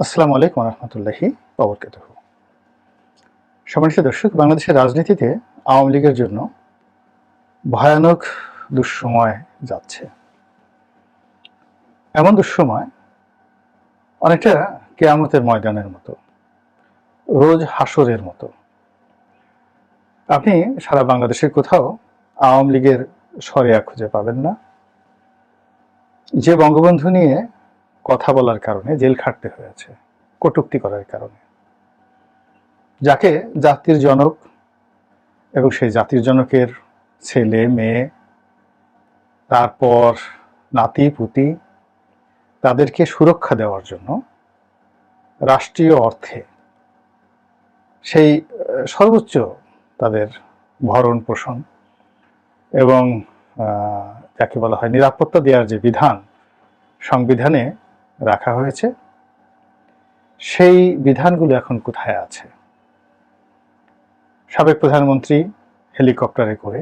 আসসালামু আলাইকুম রহমতুল্লাহি বাবরকাত সম্মানিত দর্শক, বাংলাদেশের রাজনীতিতে আওয়ামী লীগের জন্য ভয়ানক দুঃসময় যাচ্ছে। এমন দুঃসময় অনেকটা কেয়ামতের ময়দানের মতো, রোজ হাসরের মতো। আপনি সারা বাংলাদেশের কোথাও আওয়ামী লীগের সরেয়া খুঁজে পাবেন না। যে বঙ্গবন্ধু নিয়ে কথা বলার কারণে জেল খাটতে হয়েছে, কটুক্তি করার কারণে। যাকে জাতির জনক এবং সেই জাতির জনকের ছেলে, মেয়ে, তারপর নাতি, পুতি, তাদেরকে সুরক্ষা দেওয়ার জন্য রাষ্ট্রীয় অর্থে সেই সর্বোচ্চ তাদের ভরণ পোষণ এবং যাকে বলা হয় নিরাপত্তা দেওয়ার যে বিধান, সংবিধানে রাখা হয়েছে। সেই বিধানগুলো এখন কোথায় আছে? সাবেক প্রধানমন্ত্রী হেলিকপ্টারে করে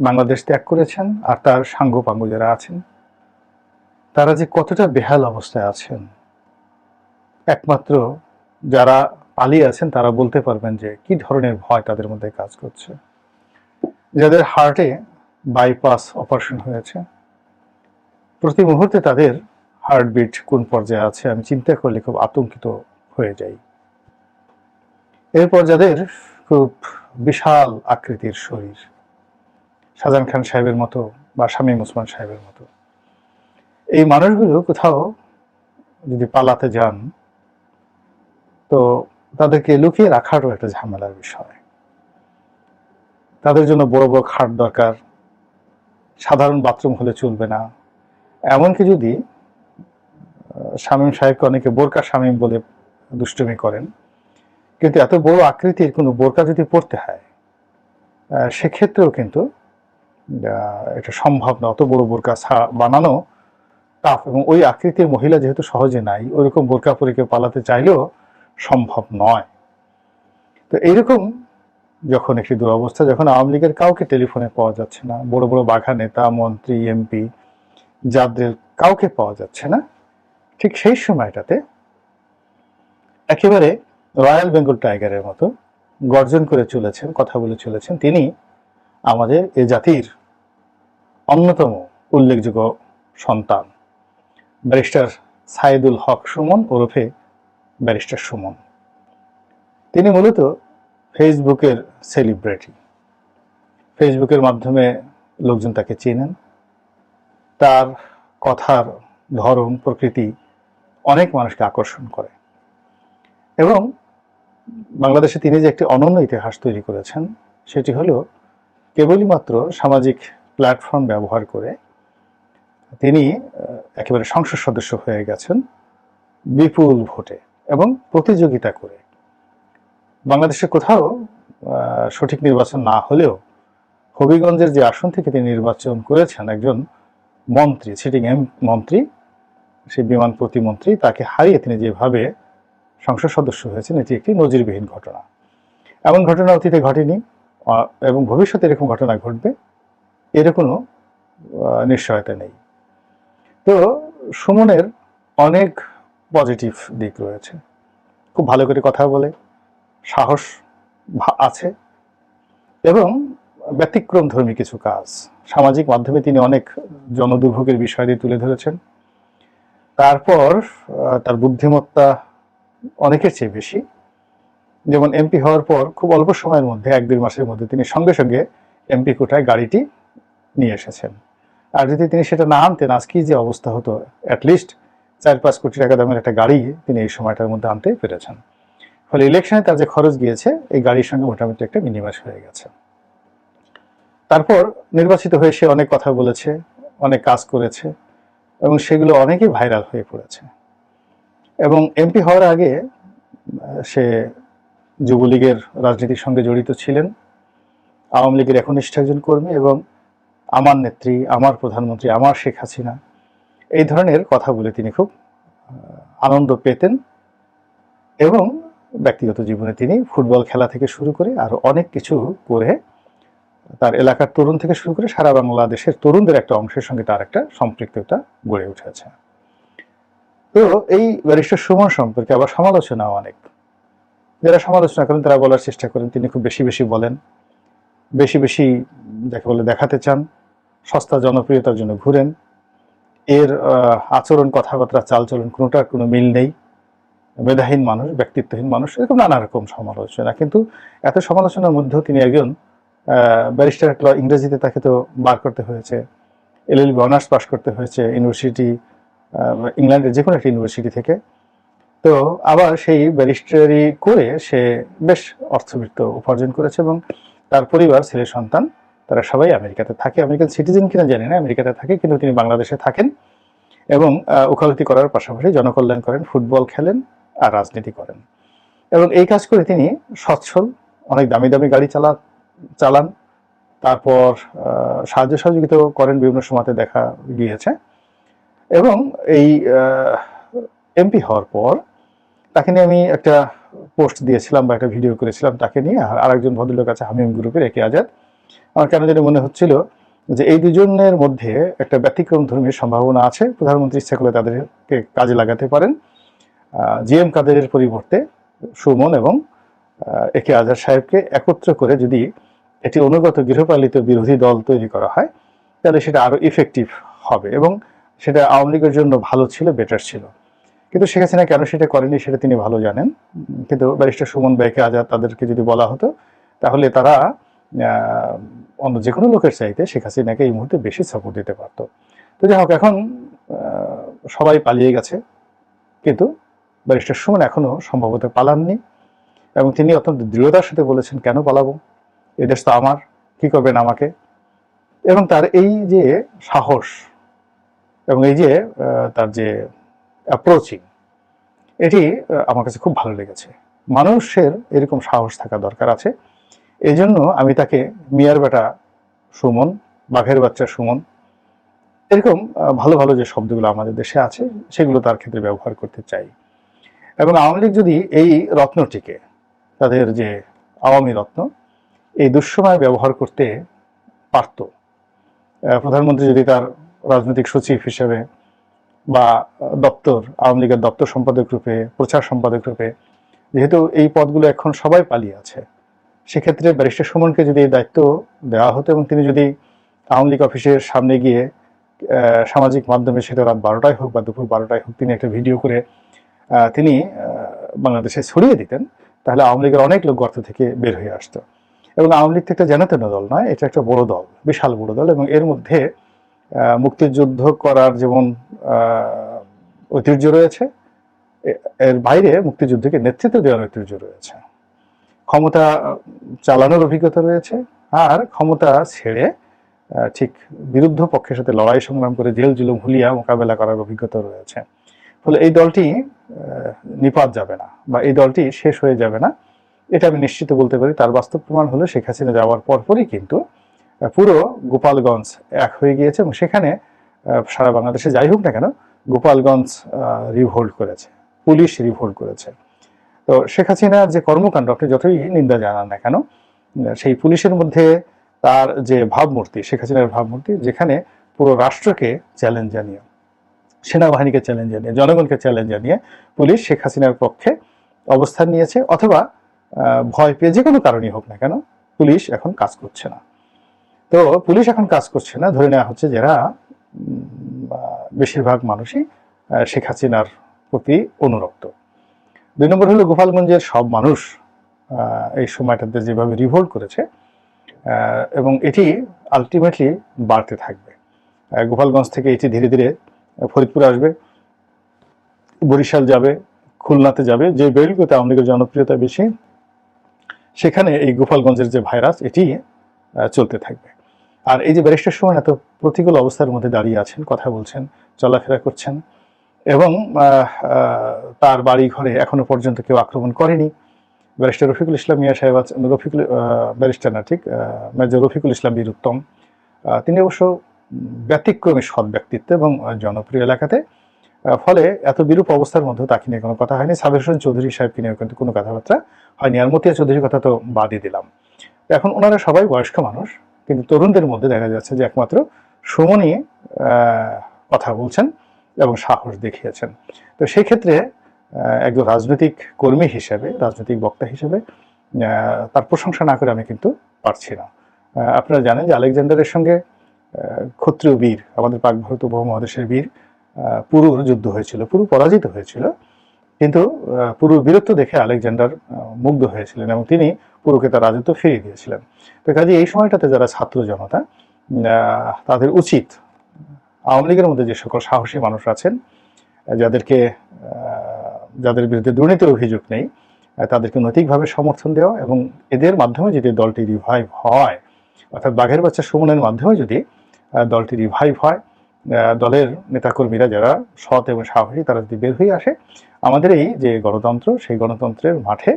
বাংলাদেশ ত্যাগ করেছেন আর তার সাঙ্গপাঙ্গ যারা আছেন। তারা যে কতটা বেহাল অবস্থায় আছেন, একমাত্র যারা পালিয়ে আছেন তারা বলতে পারবেন যে কি ধরনের ভয় তাদের মধ্যে কাজ করছে। যাদের হার্টে বাইপাস অপারেশন হয়েছে, প্রতি মুহূর্তে তাদের হার্টবিট কোন পর্যায়ে আছে, আমি চিন্তা করলে খুব আতঙ্কিত হয়ে যাই। এরপর যাদের খুব বিশাল আকৃতির শরীর, শাহজাহান খান সাহেবের মতো বা শামীম ওসমান সাহেবের মতো, এই মানুষগুলো কোথাও যদি পালাতে যান, তো তাদেরকে লুকিয়ে রাখারও একটা ঝামেলার বিষয়। তাদের জন্য বড় বড় খাট দরকার, সাধারণ বাথরুম হলে চলবে না। এমনকি যদি শামীম সাহেবকে অনেকে বোরকা শামীম বলে দুষ্টুমি করেন। কিন্তু এত বড় আকৃতির কোনো বোরকা যদি পড়তে হয় সেক্ষেত্রেও কিন্তু এটা সম্ভব না। অত বড় বোরকা বানানো টাফ এবং ওই আকৃতির মহিলা যেহেতু সহজে নাই ওইরকম বোরকা পরে কেউ পালাতে চাইলেও সম্ভব নয়। তো এইরকম যখন একটি দুরবস্থা, যখন আওয়ামী লীগের কাউকে টেলিফোনে পাওয়া যাচ্ছে না, বড় বড় বাঘা নেতা, মন্ত্রী, এমপি, যাদের কাউকে পাওয়া যাচ্ছে না ঠিক সেই সময়টাতে একেবারে রয়্যাল বেঙ্গল টাইগারের মতো গর্জন করে চলেছেন, কথা বলে চলেছেন তিনি আমাদের এ জাতির অন্যতম উল্লেখযোগ্য সন্তান, ব্যারিস্টার সাইদুল হক সুমন ওরফে ব্যারিস্টার সুমন। তিনি মূলত ফেসবুকের সেলিব্রিটি। ফেসবুকের মাধ্যমে লোকজন তাকে চেনেন। তার কথার ধরন, প্রকৃতি অনেক মানুষকে আকর্ষণ করে। এবং বাংলাদেশে তিনি যে একটি অনন্য ইতিহাস তৈরি করেছেন, সেটি হলো কেবলই মাত্র সামাজিক প্ল্যাটফর্ম ব্যবহার করে তিনি একেবারে সংসদ সদস্য হয়ে গেছেন বিপুল ভোটে এবং প্রতিযোগিতা করে। বাংলাদেশে কোথাও সঠিক নির্বাচন না হলেও হবিগঞ্জের যে আসন থেকে তিনি নির্বাচন করেছেন, একজন মন্ত্রী সিটিং এম মন্ত্রী সেই বিমান প্রতিমন্ত্রী, তাকে হারিয়ে তিনি যেভাবে সংসদ সদস্য হয়েছেন, এটি একটি নজিরবিহীন ঘটনা। এমন ঘটনা অতীতে ঘটেনি এবং ভবিষ্যতে এরকম ঘটনা ঘটবে এর কোনো নিশ্চয়তা নেই। তো, সুমনের অনেক পজিটিভ দিক রয়েছে। খুব ভালো করে কথা বলে, সাহস আছে, এবং ব্যতিক্রম ধর্মী কিছু কাজ। সামাজিক মাধ্যমে তিনি অনেক জনদুর্ভোগের বিষয় দিয়ে তুলে ধরেছেন। তারপর তার বুদ্ধিমত্তা অনেকের চেয়ে বেশি। যেমন এমপি হওয়ার পর খুব অল্প সময়ের মধ্যে, এক দেড় মাসের মধ্যে তিনি সঙ্গে সঙ্গে এমপি কোটায় গাড়িটি নিয়ে এসেছেন। আর যদি তিনি সেটা না আনতেন আজকে যে অবস্থা হতো? অ্যাটলিস্ট চার পাঁচ কোটি টাকা দামের একটা গাড়ি তিনি এই সময়টার মধ্যে আনতে পেরেছেন। ফলে ইলেকশনে তার যে খরচ গিয়েছে, এই গাড়ির সঙ্গে মোটামুটি একটা মিনিমাস হয়ে গেছে। তারপর নির্বাচিত হয়ে সে অনেক কথা বলেছে, অনেক কাজ করেছে। এবং সেগুলো অনেকই ভাইরাল হয়ে পড়েছে। এবং এমপি হওয়ার আগে সে যুবলীগের রাজনীতির সঙ্গে জড়িত ছিলেন। আওয়ামী লীগের একনিষ্ঠ একজন কর্মী এবং আমার নেত্রী, আমার প্রধানমন্ত্রী, আমার শেখ হাসিনা, এই ধরনের কথা বলে তিনি খুব আনন্দ পেতেন এবং ব্যক্তিগত জীবনে তিনি ফুটবল খেলা থেকে শুরু করে আরও অনেক কিছু করে তার এলাকার তরুণ থেকে শুরু করে সারা বাংলাদেশের তরুণদের একটা অংশের সঙ্গে তার একটা সম্পৃক্ততা গড়ে উঠেছে। তো এই ব্যারিস্টার সুমন সম্পর্কে আবার সমালোচনা অনেক। যারা সমালোচনা করেন, তারা বলার চেষ্টা করেন, তিনি খুব বেশি বেশি বলেন। বেশি বেশি যাকে বলে দেখাতে চান, সস্তা জনপ্রিয়তার জন্য ঘুরেন। এর আচরণ, কথাবার্তা, চালচলন কোনোটার কোনো মিল নেই। মেধাহীন মানুষ, ব্যক্তিত্বহীন মানুষ, এরকম নানা রকম সমালোচনা। কিন্তু এত সমালোচনার মধ্যেও তিনি একজন ব্যারিস্টার ইংরেজিতে তাকে তো বার করতে হয়েছে। এলএলবি অনার্স পাস করতে হয়েছে ইউনিভার্সিটি ইংল্যান্ডের যে কোনো একটা ইউনিভার্সিটি থেকে। তো আবার সেই ব্যারিস্টারি করে সে বেশ অর্থবিত্ত উপার্জন করেছে এবং তার পরিবার ছেলে সন্তান তারা সবাই আমেরিকাতে থাকে। আমেরিকান সিটিজেন কিনা জানি না আমেরিকাতে থাকে কিন্তু তিনি বাংলাদেশে থাকেন এবং আহ, ওকালতি করার পাশাপাশি জনকল্যাণ করেন ফুটবল খেলেন আর রাজনীতি করেন। এবং এই কাজ করে তিনি সচ্ছল অনেক দামি দামি গাড়ি চালা চালান। তারপর সাহায্য সহযোগিতা করেন বিভিন্ন সময়তে দেখা গিয়েছে। এবং এই এমপি হওয়ার পর তাকে নিয়ে আমি একটা পোস্ট দিয়েছিলাম বা একটা ভিডিও করেছিলাম তাকে নিয়ে। আর আরেকজন ভদ্রলোক আছে, হামিম গ্রুপের একে আজাদ। আমার কেন জানি মনে হচ্ছিল যে এই দুজনের মধ্যে একটা ব্যতিক্রম ধর্মীর সম্ভাবনা আছে। প্রধানমন্ত্রী ইচ্ছা করলে তাদেরকে কাজে লাগাতে পারেন। জি এম কাদেরের পরিবর্তে সুমন এবং একে আজাদ সাহেবকে একত্র করে যদি এটি অনুগত গৃহপালিত বিরোধী দল তৈরি করা হয়, তাহলে সেটা আরও ইফেক্টিভ হবে এবং সেটা আওয়ামী লীগের জন্য ভালো ছিল বেটার ছিল। কিন্তু শেখ হাসিনা কেন সেটা করেনি সেটা তিনি ভালো জানেন। কিন্তু ব্যারিস্টার সুমন বেকে আজাদ তাদেরকে যদি বলা হতো, তাহলে তারা অন্য যে কোনো লোকের চাইতে শেখ হাসিনাকে এই মুহূর্তে বেশি সাপোর্ট দিতে পারতো। তো যাই হোক, এখন সবাই পালিয়ে গেছে। কিন্তু ব্যারিস্টার সুমন এখনও সম্ভবত পালাননি এবং তিনি অত্যন্ত দৃঢ়তার সাথে বলেছেন, কেন পালাবো? এ দেশ তো আমার, কি করবেন আমাকে? এবং তার এই যে সাহস এবং এই যে তার যে অ্যাপ্রোচিং এটি আমার কাছে খুব ভালো লেগেছে। মানুষের এরকম সাহস থাকা দরকার আছে। এই জন্য আমি তাকে মিয়ার বেটা সুমন, বাঘের বাচ্চা সুমন, এরকম ভালো ভালো যে শব্দগুলো আমাদের দেশে আছে, সেগুলো তার ক্ষেত্রে ব্যবহার করতে চাই। এবং আওয়ামী লীগ যদি এই রত্নটিকে, তাদের যে আওয়ামী রত্ন এই দুঃসময় ব্যবহার করতে পারত। প্রধানমন্ত্রী যদি তার রাজনৈতিক সচিব হিসেবে বা দপ্তর, আওয়ামী লীগের দপ্তর সম্পাদক রূপে, প্রচার সম্পাদক রূপে, যেহেতু এই পদগুলো এখন সবাই পালিয়ে আছে, সেক্ষেত্রে ব্যারিস্টার সুমনকে যদি এই দায়িত্ব দেওয়া হতো এবং তিনি যদি আওয়ামী লীগ অফিসের সামনে গিয়ে সামাজিক মাধ্যমে সেটা রাত বারোটায় হোক বা দুপুর বারোটায় হোক, তিনি একটা ভিডিও করে তিনি বাংলাদেশে ছড়িয়ে দিতেন, তাহলে আওয়ামী লীগের অনেক লোক গর্ত থেকে বের হয়ে আসতো। এবং আওয়ামী লীগ একটা জানাতেন দল নয়, এটা একটা বড় দল, বিশাল বড় দল এবং এর মধ্যে মুক্তিযুদ্ধ করার যেমন ঐতিহ্য রয়েছে এর বাইরে মুক্তিযুদ্ধকে নেতৃত্ব দেওয়ার ঐতিহ্য রয়েছে। ক্ষমতা চালানোর অভিজ্ঞতা রয়েছে আর ক্ষমতা ছেড়ে ঠিক বিরুদ্ধ পক্ষের সাথে লড়াই সংগ্রাম করে জেল জুলুম হুলিয়া মোকাবেলা করার অভিজ্ঞতা রয়েছে। ফলে এই দলটি নিপাত যাবে না বা এই দলটি শেষ হয়ে যাবে না। এটা আমি নিশ্চিত বলতে পারি, তার বাস্তব প্রমাণ হলো শেখ হাসিনা যাওয়ার পরপরই কিন্তু পুরো গোপালগঞ্জ এক হয়ে গিয়েছে এবং সেখানে সারা বাংলাদেশে যাই হোক না কেন, গোপালগঞ্জ রিভোল্ট করেছে, পুলিশ রিভোল্ট করেছে। তো শেখ হাসিনার যে কর্মকাণ্ড, আপনি যতই নিন্দা জানান না কেন সেই পুলিশের মধ্যে তার যে ভাবমূর্তি, শেখ হাসিনার ভাবমূর্তি, যেখানে পুরো রাষ্ট্রকে চ্যালেঞ্জ জানিয়ে, সেনাবাহিনীকে চ্যালেঞ্জ জানিয়ে, জনগণকে চ্যালেঞ্জ জানিয়ে পুলিশ শেখ হাসিনার পক্ষে অবস্থান নিয়েছে অথবা ভয় পেয়ে যে কোনো কারণেই হোক না কেন, পুলিশ এখন কাজ করছে না। তো পুলিশ এখন কাজ করছে না, ধরে নেওয়া হচ্ছে যারা বেশিরভাগ মানুষই শেখ হাসিনার প্রতি অনুরক্ত। দুই নম্বর হলো গোপালগঞ্জের সব মানুষ এই সময়টাতে যেভাবে রিভোল্ট করেছে এবং এটি আলটিমেটলি বাড়তে থাকবে। গোপালগঞ্জ থেকে এটি ধীরে ধীরে ফরিদপুর আসবে, বরিশাল যাবে, খুলনাতে যাবে। যে বেলগুলোতে আওয়ামী লীগের জনপ্রিয়তা বেশি সেখানে এই গোপালগঞ্জের যে ভাইরাস, এটি চলতে থাকবে। আর এই যে ব্যারিস্টার সময় এত প্রতিকূল অবস্থার মধ্যে দাঁড়িয়ে আছেন, কথা বলছেন, চলাফেরা করছেন এবং তার বাড়ি ঘরে এখনও পর্যন্ত কেউ আক্রমণ করেনি। ব্যারিস্টার রফিকুল ইসলাম মিয়া সাহেব আছেন, রফিকুল ব্যারিস্টার না, ঠিক মেজর রফিকুল ইসলাম বীর উত্তম। তিনি অবশ্য ব্যতিক্রমী সৎ ব্যক্তিত্ব এবং জনপ্রিয় এলাকাতে ফলে এত বিরূপ অবস্থার মধ্যে তাকে নিয়ে কোনো কথা হয়নি। সাবির হোসেন চৌধুরী সাহেবকে নিয়ে কিন্তু কোনো কথাবার্তা হয়নি। আর মতিয়া চৌধুরীর কথা তো বাদই দিলাম। এখন ওনারা সবাই বয়স্ক মানুষ কিন্তু তরুণদের মধ্যে দেখা যাচ্ছে যে একমাত্র সুমনই আহ, কথা বলছেন এবং সাহস দেখিয়েছেন। তো সেই ক্ষেত্রে একজন রাজনৈতিক কর্মী হিসেবে রাজনৈতিক বক্তা হিসেবে তার প্রশংসা না করে আমি কিন্তু পারছি না। আপনারা জানেন যে আলেকজান্ডারের সঙ্গে ক্ষত্রিয় বীর আমাদের পাক ভারত উপমহাদেশের বীর পুরুর যুদ্ধ হয়েছিল, পুরু পরাজিত হয়েছিল, কিন্তু পুরুর বীরত্ব দেখে আলেকজান্ডার মুগ্ধ হয়েছিলেন এবং তিনি পুরুকে তার রাজত্ব ফিরিয়ে দিয়েছিলেন। তো কাজে এই সময়টাতে যারা ছাত্র জনতা তাদের উচিত আওয়ামী লীগের মধ্যে যে সকল সাহসী মানুষ আছেন, যাদেরকে যাদের বিরুদ্ধে দুর্নীতির অভিযোগ নেই তাদেরকে নৈতিকভাবে সমর্থন দেওয়া এবং এদের মাধ্যমে যদি দলটি রিভাইভ হয়, অর্থাৎ বাঘের বাচ্চা সুমনের মাধ্যমে যদি দলটি রিভাইভ হয় দলের নেতাকর্মীরা যারা সৎ এবং সাহসী, তারা যদি বের হয়ে আসে, আমাদের এই যে গণতন্ত্র, সেই গণতন্ত্রের মাঠে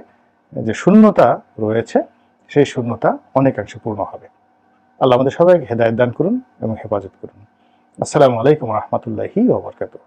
যে শূন্যতা রয়েছে, সেই শূন্যতা অনেকাংশে পূর্ণ হবে। আল্লাহ আমাদের সবাইকে হেদায়ত দান করুন এবং হেফাজত করুন। আসসালামু আলাইকুম রহমতুল্লাহি ওবরকাতুহ